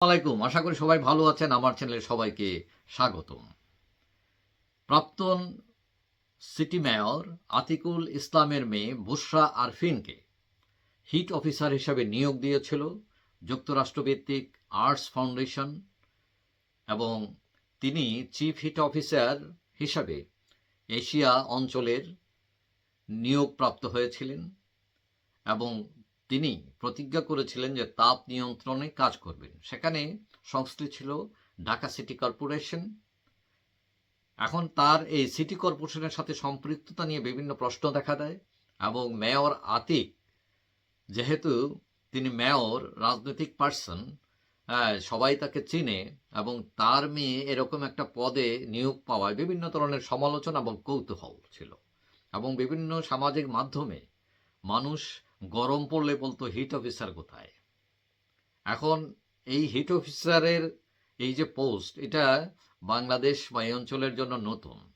আলাইকুম আশা করি সবাই ভালো আছেন। আমার চ্যানেলে সবাইকে স্বাগতম। প্রাক্তন সিটি মেয়র আতিকুল ইসলামের মেয়ে বুশরা আরফিনকে হিট অফিসার হিসাবে নিয়োগ দিয়েছিল যুক্তরাষ্ট্রভিত্তিক আর্টস ফাউন্ডেশন এবং তিনি চিফ হিট অফিসার হিসাবে এশিয়া অঞ্চলের নিয়োগপ্রাপ্ত হয়েছিলেন এবং তিনি প্রতিজ্ঞা করেছিলেন যে তাপ নিয়ন্ত্রণে কাজ করবেন। সেখানে সংশ্লিষ্ট ছিল ঢাকা সিটি কর্পোরেশন। এখন তার এই সিটি কর্পোরেশনের সাথে সম্পৃক্ততা নিয়ে বিভিন্ন প্রশ্ন দেখা দেয় এবং মেয়র আতিক, যেহেতু তিনি মেয়র, রাজনৈতিক পার্সন সবাই তাকে চিনে এবং তার মেয়ে এরকম একটা পদে নিয়োগ পাওয়ায় বিভিন্ন ধরনের সমালোচনা এবং কৌতূহল ছিল। এবং বিভিন্ন সামাজিক মাধ্যমে মানুষ গরম পড়লে বলতো হিট অফিসার কোথায়? এখন এই হিট অফিসারের এই যে পোস্ট এটা বাংলাদেশ বা এই অঞ্চলের জন্য নতুন।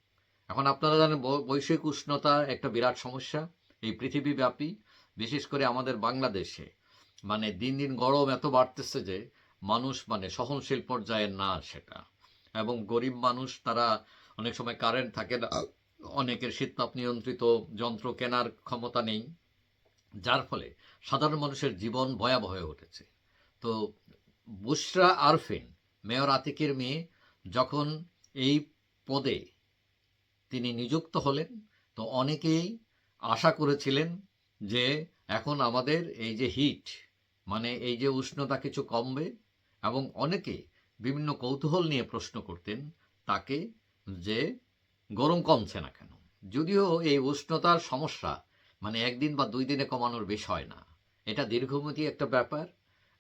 এখন আপনারা জানেন বৈশ্বিক উষ্ণতা একটা বিরাট সমস্যা এই পৃথিবীব্যাপী। বিশেষ করে আমাদের বাংলাদেশে। মানে দিন দিন গরম এত বাড়তেছে যে মানুষ মানে সহনশীল পর্যায়ে না সেটা। এবং গরিব মানুষ, তারা অনেক সময় কারেন্ট থাকে না, অনেকের শীততাপ নিয়ন্ত্রিত, যন্ত্র কেনার ক্ষমতা নেই। যার ফলে সাধারণ মানুষের জীবন ভয়াবহ হয়ে উঠেছে। তো বুশরা আরফিন, মেয়র আতিকের মেয়ে, যখন এই পদে তিনি নিযুক্ত হলেন, তো অনেকেই আশা করেছিলেন যে এখন আমাদের এই যে হিট মানে এই যে উষ্ণতা কিছু কমবে এবং অনেকে বিভিন্ন কৌতূহল নিয়ে প্রশ্ন করতেন তাকে যে গরম কমছে না কেন। যদিও এই উষ্ণতার সমস্যা মানে একদিন বা দুই দিনে কমানোর বিষয় না। এটা দীর্ঘমেয়াদী একটা ব্যাপার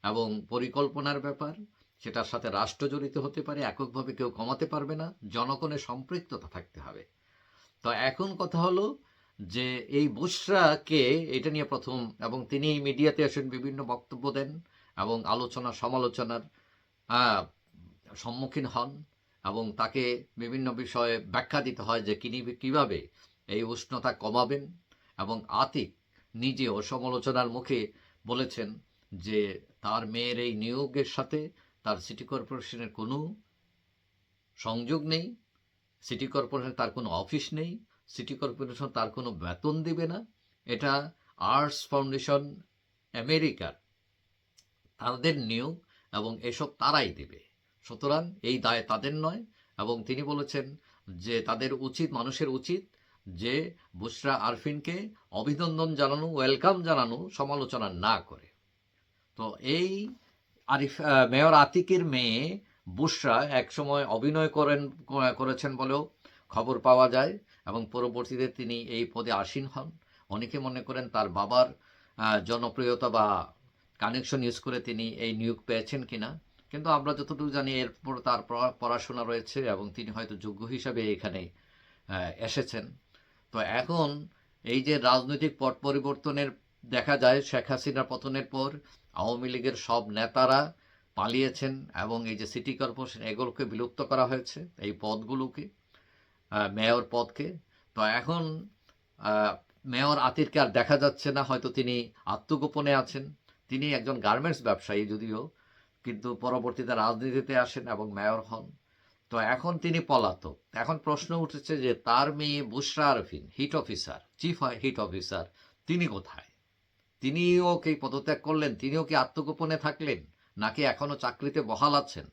এবং পরিকল্পনার ব্যাপার। সেটার সাথে রাষ্ট্র জড়িত হতে পারে, এককভাবে কেউ কমাতে পারবে না জনগণের সম্পৃক্ততা থাকতে হবে। তো এখন কথা হলো যে এই বুশরাকে এটা নিয়ে প্রথম এবং তিনি মিডিয়াতে আসেন, বিভিন্ন বক্তব্য দেন এবং আলোচনা, সমালোচনার সম্মুখীন হন এবং তাকে বিভিন্ন বিষয়ে ব্যাখ্যা দিতে হয় যে কিনি, কীভাবে এই উষ্ণতা কমাবেন। এবং আতিক নিজেও সমালোচনার মুখে বলেছেন যে তার মেয়ের এই নিয়োগের সাথে তার সিটি কর্পোরেশনের কোনো সংযোগ নেই, সিটি কর্পোরেশন তার কোনো অফিস নেই, সিটি কর্পোরেশন তার কোনো বেতন দেবে না। এটা আর্টস ফাউন্ডেশন আমেরিকার। তাদের নিয়োগ এবং এসব তারাই দেবে। সুতরাং এই দায় তাদের নয় এবং তিনি বলেছেন যে তাদের উচিত, মানুষের উচিত যে বুশরা আরফিনকে অভিনন্দন জানানো, ওয়েলকাম জানানো সমালোচনা না করে। তো এই আরিফ মেয়র আতিকের মেয়ে বুশরা একসময় অভিনয় করেন, করেছেন বলেও খবর পাওয়া যায় এবং পরবর্তীতে তিনি এই পদে আসীন হন। অনেকে মনে করেন তার বাবার জনপ্রিয়তা বা কানেকশন ইউজ করে তিনি এই নিয়োগ পেয়েছেন কিনা। কিন্তু আমরা যতটুকু জানি এরপর তার পড়াশোনা রয়েছে এবং তিনি হয়তো যোগ্য হিসাবে এখানে এসেছেন। তো এখন এই যে রাজনৈতিক পট পরিবর্তনের দেখা যায়, শেখ হাসিনার পতনের পর আওয়ামী লীগের সব নেতারা পালিয়েছেন এবং এই যে সিটি কর্পোরেশন, এগুলোকে বিলুপ্ত করা হয়েছে, এই পদগুলোকে মেয়র পদকে। তো এখন মেয়র আতিরকে আর দেখা যাচ্ছে না, হয়তো তিনি আত্মগোপনে আছেন। তিনি একজন গার্মেন্টস ব্যবসায়ী যদিও, কিন্তু পরবর্তীতে রাজনীতিতে আসেন এবং মেয়র হন। তো এখন তিনি পলাতক। এখন প্রশ্ন উঠেছে যে তার মেয়ে Bushra Arfin, heat officer, chief heat officer, তিনি কোথায়? তিনিও কি পদত্যাগ করলেন? তিনিও কি আত্মগোপনে থাকলেন? নাকি এখনও চাকরিতে বহাল আছেন?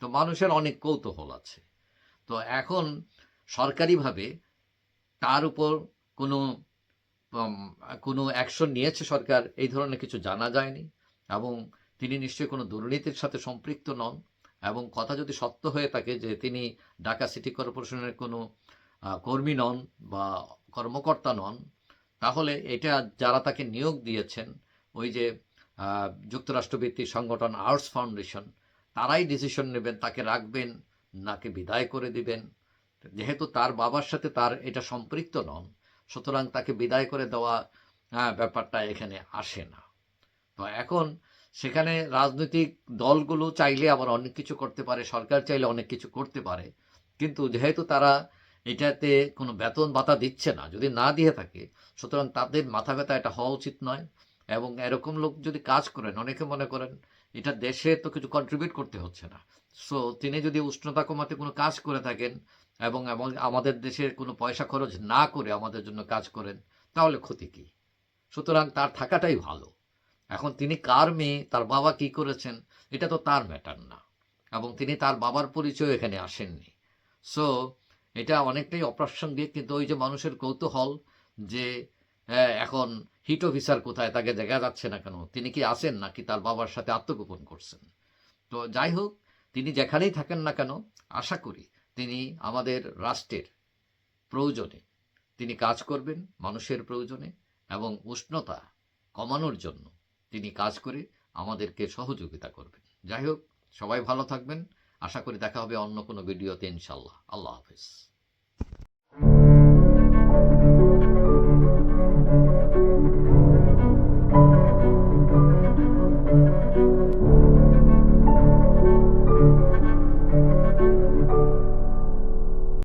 তো মানুষের অনেক কৌতূহল আছে। তো এখন সরকারিভাবে তার উপর কোনো কোনো অ্যাকশন নিয়েছে সরকার? এই ধরনের কিছু জানা যায়নি। এবং তিনি নিশ্চয়ই কোনো দুর্নীতির সাথে সম্পৃক্ত নন। এবং কথা যদি সত্য হয়ে থাকে যে তিনি ঢাকা সিটি কর্পোরেশনের কোনো কর্মী নন বা কর্মকর্তা নন, তাহলে এটা যারা তাকে নিয়োগ দিয়েছেন, ওই যে যুক্তরাষ্ট্রভিত্তিক সংগঠন আর্টস ফাউন্ডেশন, তারাই ডিসিশন নেবেন, তাকে রাখবেন, নাকি বিদায় করে দিবেন। যেহেতু তার বাবার সাথে তার এটা সম্পৃক্ত নন, সুতরাং তাকে বিদায় করে দেওয়া ব্যাপারটা এখানে আসে না। তো এখন সেখানে রাজনৈতিক দলগুলো চাইলে আবার অনেক কিছু করতে পারে, সরকার চাইলে অনেক কিছু করতে পারে। কিন্তু যেহেতু তারা এটাতে কোনো বেতন ভাতা দিচ্ছে না, যদি না দিয়ে থাকে, সুতরাং তাদের মাথা ব্যথা এটা হওয়া উচিত নয়। এবং এরকম লোক যদি কাজ করেন, অনেকে মনে করেন এটা দেশে তো কিছু কন্ট্রিবিউট করতে হচ্ছে না। সো তিনি যদি উষ্ণতা কমাতে কোনো কাজ করে থাকেন এবং আমাদের দেশের কোনো পয়সা খরচ না করে আমাদের জন্য কাজ করেন, তাহলে ক্ষতি কি? সুতরাং তার থাকাটাই ভালো। এখন তিনি কার মেয়ে, তার বাবা কি করেছেন, এটা তো তার ম্যাটার না। এবং তিনি তার বাবার পরিচয় এখানে আসেননি। সো এটা অনেকটাই অপ্রাসঙ্গিক, কিন্তু ওই যে মানুষের কৌতূহল যে এখন হিট অফিসার কোথায়, তাকে দেখা যাচ্ছে না কেন, তিনি কি আসেন নাকি তার বাবার সাথে আত্মগোপন করছেন? তো যাই হোক, তিনি যেখানেই থাকেন না কেন, আশা করি তিনি আমাদের রাষ্ট্রের প্রয়োজনে, তিনি কাজ করবেন মানুষের প্রয়োজনে, এবং উষ্ণতা কমানোর জন্য তিনি কাজ করে আমাদেরকে সহযোগিতা করবেন। যাই হোক, সবাই ভালো থাকবেন। আশা করি দেখা হবে অন্য কোনো ভিডিওতে ইনশাল্লাহ আল্লাহ হাফিজ।